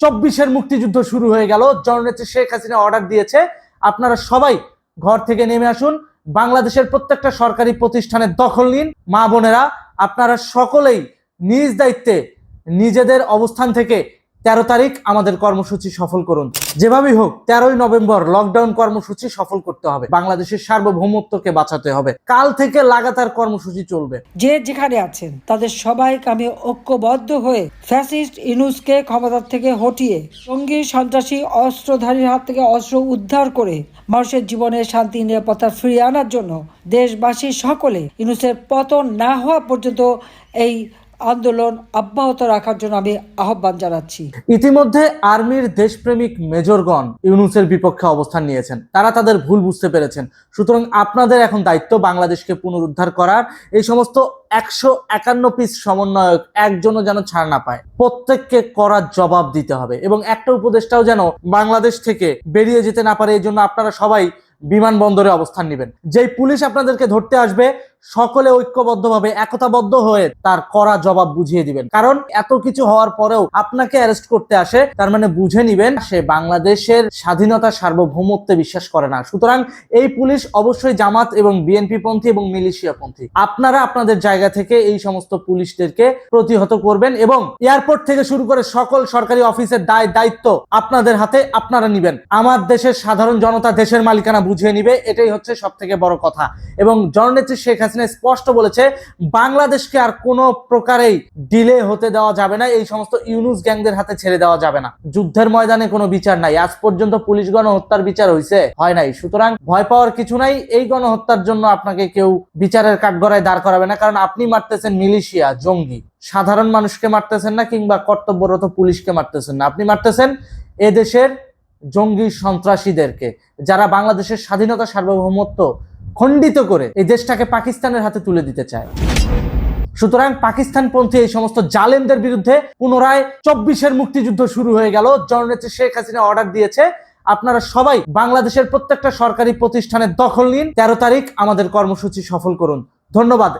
চব্বিশের মুক্তিযুদ্ধ শুরু হয়ে গেল। জননেত্রী শেখ হাসিনা অর্ডার দিয়েছে। আপনারা সবাই ঘর থেকে নেমে আসুন। বাংলাদেশের প্রত্যেকটা সরকারি প্রতিষ্ঠানের দখল নিন। মা বোনেরা, আপনারা সকলেই নিজ দায়িত্বে নিজেদের অবস্থান থেকে তেরো তারিখ আমাদের কর্মসূচি সফল করুন। যেভাবেই হোক, তেরোই নভেম্বর লকডাউন কর্মসূচি সফল করতে হবে। বাংলাদেশের সার্বভৌমত্বকে বাঁচাতে হবে। কাল থেকে লাগাতার কর্মসূচি চলবে। যে যেখানে আছেন, তাদের সবাইকে আমি ঐক্যবদ্ধ হয়ে ফ্যাসিস্ট ইনুসকে ক্ষমতার থেকে হটিয়ে সঙ্গী, সন্ত্রাসী, অস্ত্রধারীর হাত থেকে অস্ত্র উদ্ধার করে মানুষের জীবনে শান্তি, নিরাপত্তা ফিরিয়ে আনার জন্য দেশবাসী সকলে ইনুসের পতন না হওয়া পর্যন্ত এই আন্দোলন অব্যাহত রাখার জন্য আমি আহ্বান জানাচ্ছি। ইতিমধ্যে আর্মির দেশপ্রেমিক মেজরগণ ইউনুসের বিপক্ষে অবস্থান নিয়েছেন। তারা তাদের ভুল বুঝতে পেরেছেন। সুতরাং আপনাদের এখন দায়িত্ব বাংলাদেশকে পুনরুদ্ধার করার। এই সমস্ত একশো একান্ন পিস সমন্বয়ক একজনও যেন ছাড় না পায়। প্রত্যেককে করার জবাব দিতে হবে এবং একটা উপদেশটাও যেন বাংলাদেশ থেকে বেরিয়ে যেতে না পারে, এই জন্য আপনারা সবাই বিমানবন্দরে অবস্থান নেবেন। যেই পুলিশ আপনাদেরকে ধরতে আসবে সকলে ঐক্যবদ্ধভাবে, একতাবদ্ধ হয়ে তার করা জবাব বুঝিয়ে দিবেন। কারণ এত কিছু হওয়ার পরেও আপনাকে অ্যারেস্ট করতে আসে, তার মানে বুঝে নিবেন, সে বাংলাদেশের স্বাধীনতা সার্বভৌমত্বে বিশ্বাস করে না। সুতরাং এই পুলিশ অবশ্যই জামাত এবং বিএনপি পন্থী এবং মিলিশিয়া পন্থী, আপনারা আপনাদের জায়গা থেকে এই সমস্ত পুলিশদেরকে প্রতিহত করবেন এবং এয়ারপোর্ট থেকে শুরু করে সকল সরকারি অফিসের দায় দায়িত্ব আপনাদের হাতে আপনারা নিবেন। আমার দেশের সাধারণ জনতা দেশের মালিকানা বুঝিয়ে নিবে, এটাই হচ্ছে সব থেকে বড় কথা। এবং জননেত্রী শেখ হাসিনা স্পষ্ট বলেছে, বাংলাদেশকে আর কোনো প্রকারেই ডিলে হতে দেওয়া যাবে না, এই সমস্ত ইউনুস গ্যাংদের হাতে ছেড়ে দেওয়া যাবে না। যুদ্ধের ময়দানে কোনো বিচার নাই, আজ পর্যন্ত পুলিশ গণহত্যার বিচার হয়েছে হয় নাই। সুতরাং ভয় পাওয়ার কিছু নাই, এই গণহত্যার জন্য আপনাকে কেউ বিচারের কাঠগড়ায় দাঁড় করাবে না, কারণ আপনি মারতেছেন মিলিশিয়া, জঙ্গি। সাধারণ মানুষকে মারতেছেন না, কিংবা কর্তব্যরত পুলিশকে মারতেছেন না। আপনি মারতেছেন এদেশের জঙ্গি সন্ত্রাসীদেরকে, যারা বাংলাদেশের স্বাধীনতা সার্বভৌমত্ব খণ্ডিত করে এই দেশটাকে পাকিস্তানের হাতে তুলে দিতে চায়। সুতরাং পাকিস্তানপন্থী এই সমস্ত জালেমদের বিরুদ্ধে পুনরায় চব্বিশের মুক্তিযুদ্ধ শুরু হয়ে গেল। জননেত্রী শেখ হাসিনা অর্ডার দিয়েছে। আপনারা সবাই বাংলাদেশের প্রত্যেকটা সরকারি প্রতিষ্ঠানের দখল নিন। তেরো তারিখ আমাদের কর্মসূচি সফল করুন। ধন্যবাদ।